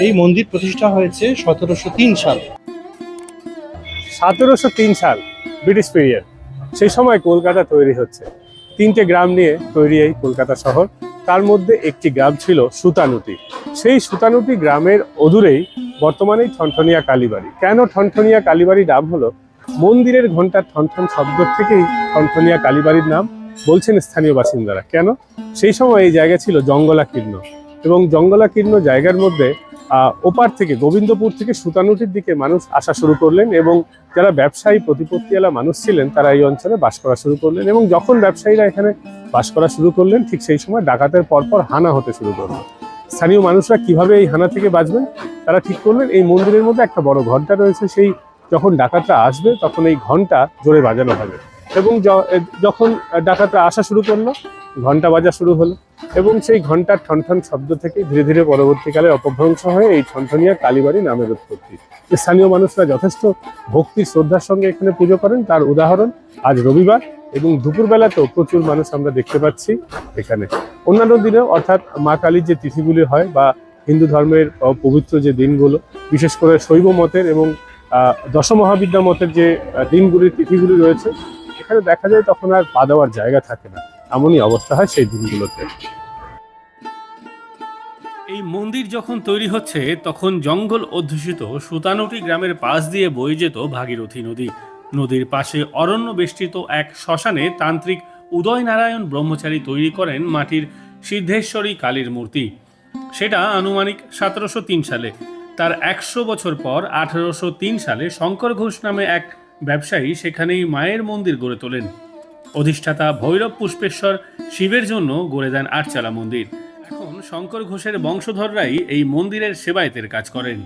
এই মন্দির প্রতিষ্ঠা হয়েছে সতেরোশো তিন সাল। সতেরোশো তিন সাল, ব্রিটিশ পিরিয়ড সেই সময় কলকাতা তৈরি হচ্ছে। তিনটে গ্রাম নিয়ে তৈরি এই কলকাতা শহর। তার মধ্যে একটি গ্রাম ছিল সুতানুটি। সেই সুতানুটি গ্রামের অদূরেই বর্তমানে ঠনঠনিয়া কালীবাড়ি। কেন ঠনঠনিয়া কালীবাড়ি নাম হলো? মন্দিরের ঘণ্টার ঠনঠন শব্দ থেকেই ঠনঠনিয়া কালীবাড়ির নাম বলছেন স্থানীয় বাসিন্দারা। কেন? সেই সময় এই জায়গা ছিল জঙ্গলাকীর্ণ। এবং জঙ্গলাকীর্ণ জায়গার মধ্যে ওপার থেকে গোবিন্দপুর থেকে সুতানুটির দিকে মানুষ আসা শুরু করলেন এবং যারা ব্যবসায়ী প্রতিপত্তিওয়ালা মানুষ ছিলেন, তারা এই অঞ্চলে বাস করা শুরু করলেন এবং যখন ব্যবসায়ীরা এখানে বাস করা শুরু করলেন, ঠিক সেই সময় ডাকাতের পরপর হানা হতে শুরু করল। স্থানীয় মানুষরা কীভাবে এই হানা থেকে বাঁচবেন, তারা ঠিক করলেন, এই মন্দিরের মধ্যে একটা বড় ঘণ্টা রয়েছে, সেই যখন ডাকাতরা আসবে, তখন এই ঘণ্টা জোরে বাজানো হবে। এবং যখন ডাকাতরা আসা শুরু করল ঘণ্টা বাজা শুরু হলো এবং সেই ঘণ্টার ঠনঠন শব্দ থেকে ধীরে ধীরে পরবর্তীকালে অপভ্রংশ হয়ে এই ঠনঠনিয়া কালীবাড়ি নামের উৎপত্তি। স্থানীয় মানুষরা যথেষ্ট ভক্তি শ্রদ্ধার সঙ্গে এখানে পুজো করেন। তার উদাহরণ, আজ রবিবার এবং দুপুরবেলাতেও প্রচুর মানুষ আমরা দেখতে পাচ্ছি এখানে। অন্যান্য দিনেও অর্থাৎ মা কালীর যে তিথিগুলি হয় বা হিন্দু ধর্মের পবিত্র যে দিনগুলো, বিশেষ করে শৈব মতের এবং দশমহাবিদ্যা মতের যে দিনগুলির তিথিগুলি রয়েছে এখানে দেখা যায় তখন আর পা দেওয়ার জায়গা থাকে না। এমনই অবস্থা হয় সেই দিনগুলোতে। এই মন্দির যখন তৈরি হচ্ছে, তখন জঙ্গল অধ্যুষিত সুতানুটি গ্রামের পাশ দিয়ে বয়ে যেত ভাগীরথী নদী। নদীর পাশে অরণ্য বেষ্টিত এক শ্মশানে তান্ত্রিক উদয়নারায়ণ ব্রহ্মচারী তৈরি করেন মাটির সিদ্ধেশ্বরী কালীর মূর্তি। সেটা আনুমানিক সতেরোশো তিন সালে। তার একশো বছর পর আঠারোশো তিন সালে শঙ্কর ঘোষ নামে এক ব্যবসায়ী সেখানেই মায়ের মন্দির গড়ে তোলেন। অধিষ্ঠাতা ভৈরব পুষ্পেশ্বর শিবের জন্য গড়ে দেন আটচালা মন্দির। এখন শঙ্কর ঘোষের বংশধররাই এই মন্দিরের সেবায়েতের কাজ করেন।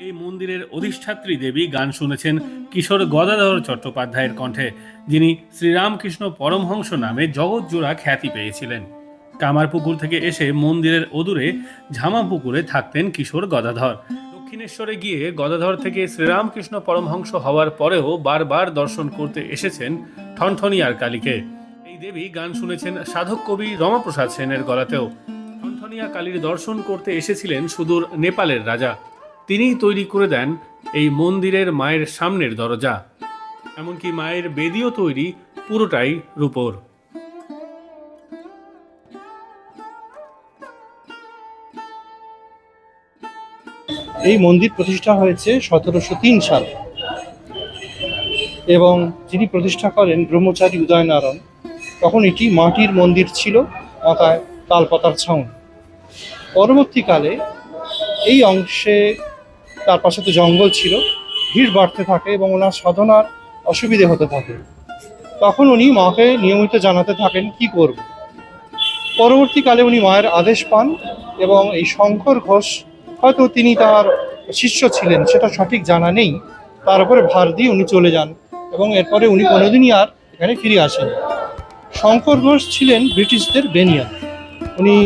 এই মন্দিরের অধিষ্ঠাত্রী দেবী গান শুনেছেন কিশোর গদাধর চট্টোপাধ্যায়ের কণ্ঠে, যিনি শ্রীরামকৃষ্ণ পরমহংস নামে জগৎজোড়া খ্যাতি পেয়েছিলেন। কামারপুকুর থেকে এসে মন্দিরের অদূরে ঝামাপুকুরে থাকতেন কিশোর গদাধর। দক্ষিণেশ্বরে গিয়ে গদাধর থেকে শ্রীরামকৃষ্ণ পরমহংস হওয়ার পরেও বারবার দর্শন করতে এসেছেন ঠনঠনিয়ার কালীকে। এই দেবী গান শুনেছেন সাধক কবি রমাপ্রসাদ সেনের গলাতেও। ঠনঠনিয়া কালীর দর্শন করতে এসেছিলেন সুদূর নেপালের রাজা। তিনিই তৈরি করে দেন এই মন্দিরের মায়ের সামনের দরজা। এমনকি মায়ের বেদিও তৈরি পুরোটাই রূপোর। এই মন্দির প্রতিষ্ঠা হয়েছে সতেরোশো তিন সাল। এবং যিনি প্রতিষ্ঠা করেন ব্রহ্মচারী উদয়নারায়ণ, তখন এটি মাটির মন্দির ছিল, মাথায় তালপাতার ছাউন। পরবর্তীকালে এই অংশে তার পাশে তো জঙ্গল ছিল, ভিড় বাড়তে থাকে এবং ওনার সাধনার অসুবিধে হতে থাকে। তখন উনি মাকে নিয়মিত জানাতে থাকেন, কি করব? পরবর্তীকালে উনি মায়ের আদেশ পান এবং এই শঙ্কর ঘোষ হয়তো তিনি তার শিষ্য ছিলেন, সেটা সঠিক জানা নেই। তার উপরে ভার দিয়ে উনি চলে যান এবং এরপরে উনি কোনোদিনই আর এখানে ফিরে আসেন। শঙ্কর ঘোষ ছিলেন ব্রিটিশদের বেনিয়ান। উনি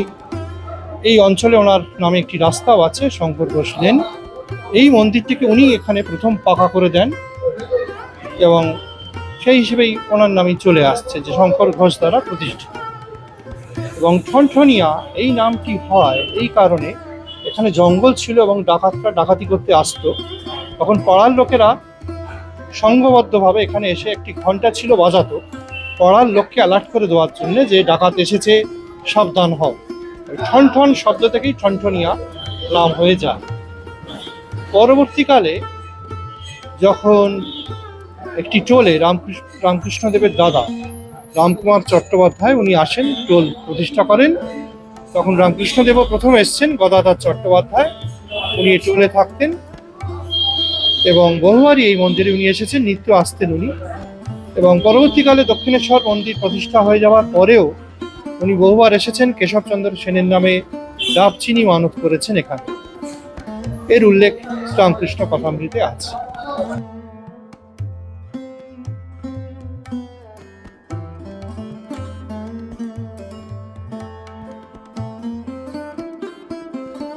এই অঞ্চলে ওনার নামে একটি রাস্তাও আছে, শঙ্কর ঘোষ লেন। এই মন্দিরটিকে উনি এখানে প্রথম পাকা করে দেন এবং সেই হিসেবেই ওনার নামই চলে আসছে যে শঙ্কর ঘোষ দ্বারা প্রতিষ্ঠিত। এবং ঠনঠনিয়া এই নামটি হয় এই কারণে এখানে জঙ্গল ছিল এবং ডাকাতরা ডাকাতি করতে আসতো। তখন পাড়ার লোকেরা সংঘবদ্ধভাবে এখানে এসে একটি ঘণ্টা ছিল বাজাতো। পাড়ার লোককে অ্যালার্ট করে দেওয়ার জন্য যে ডাকাত এসেছে, সাবধান হও। ঠন ঠন শব্দ থেকেই ঠনঠনিয়া নাম হয়ে যায়। পরবর্তীকালে যখন একটি টোলে রামকৃষ্ণ, রামকৃষ্ণদেবের দাদা রামকুমার চট্টোপাধ্যায় উনি আসেন, টোল প্রতিষ্ঠা করেন তখন রামকৃষ্ণদেবও প্রথম এসছেন গদাধর চট্টোপাধ্যায়। উনি টোলে থাকতেন। এবং বহুবারই এই মন্দিরে উনি এসেছেন, নিত্য আসতেন উনি। এবং পরবর্তীকালে দক্ষিণেশ্বর মন্দির প্রতিষ্ঠা হয়ে যাওয়ার পরেও উনি বহুবার এসেছেন, কেশবচন্দ্র সেনের নামে ডাব চিনি মানত করেছেন এখানে। এর উল্লেখ রামকৃষ্ণ কথামৃতে আছে।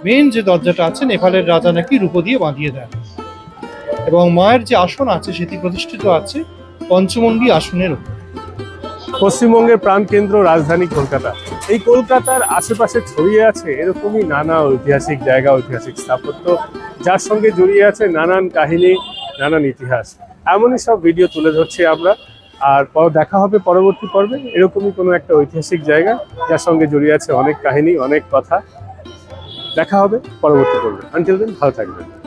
মেন যে দরজাটা আছে নেপালের রাজা নাকি রূপো দিয়ে বাঁধিয়ে দেন। এবং মায়ের যে আসন আছে, সেটি প্রতিষ্ঠিত আছে পঞ্চমন্ডি আসনের উপর। পশ্চিমবঙ্গের প্রাণকেন্দ্র রাজধানী কলকাতা। এই কলকাতার আশেপাশে ছড়িয়ে আছে এরকমই নানা ঐতিহাসিক জায়গা, ঐতিহাসিক স্থাপত্য, যার সঙ্গে জড়িয়ে আছে নানান কাহিনী, নানান ইতিহাস। এমনই সব ভিডিও তুলে ধরছি আমরা। আর দেখা হবে পরবর্তী পর্বে। এরকমই কোনো একটা ঐতিহাসিক জায়গা, যার সঙ্গে জড়িয়ে আছে অনেক কাহিনী, অনেক কথা। দেখা হবে পরবর্তী পর্বে। আনটিল দিন ভালো থাকবেন।